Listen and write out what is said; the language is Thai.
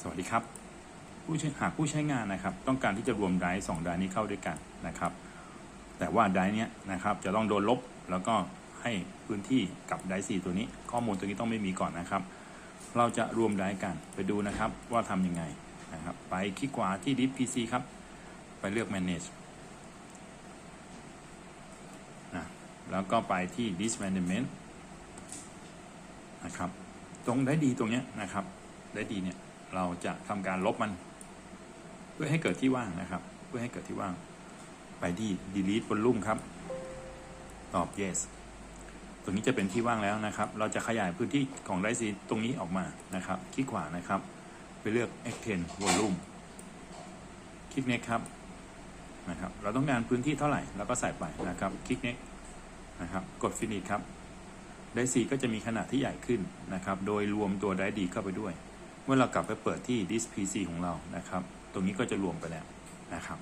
สวัสดีครับ ผู้ใช้หากผู้ใช้งานนะครับ ต้องการที่จะรวมไดรฟ์สองไดรฟ์นี้เข้าด้วยกันนะครับ แต่ว่าไดรฟ์เนี้ยนะครับจะต้องโดนลบแล้วก็ให้พื้นที่กับไดรฟ์สี่ตัวนี้ ข้อมูลตัวนี้ต้องไม่มีก่อนนะครับ เราจะรวมไดรฟ์กันไปดูนะครับว่าทำยังไงนะครับ ไปคลิกขวาที่ disk PC ครับ ไปเลือก manage นะแล้วก็ไปที่ disk management นะครับ ตรงได้ดีตรงเนี้ยนะครับ ได้ดีเนี่ย เราจะทำการลบมัน เพื่อให้เกิดที่ว่างนะครับ เพื่อให้เกิดที่ว่าง ไปที่ delete volume ครับ ตอบ yes ตรงนี้จะเป็นที่ว่างแล้วนะครับ เราจะขยายพื้นที่ของไดซีตรงนี้ออกมานะครับ คลิกขวานะครับ ไปเลือก extend volume คลิก next ครับนะครับ เราต้องการพื้นที่เท่าไหร่เราก็ใส่ไปนะครับ คลิก next นะครับ กด finish ครับไดซีก็จะมีขนาดที่ใหญ่ขึ้นนะครับ โดยรวมตัวไดดีเข้าไปด้วย เมื่อเรากลับไปเปิดที่ disk PC ของเรานะครับ ตรงนี้ก็จะรวมไปแล้วนะครับ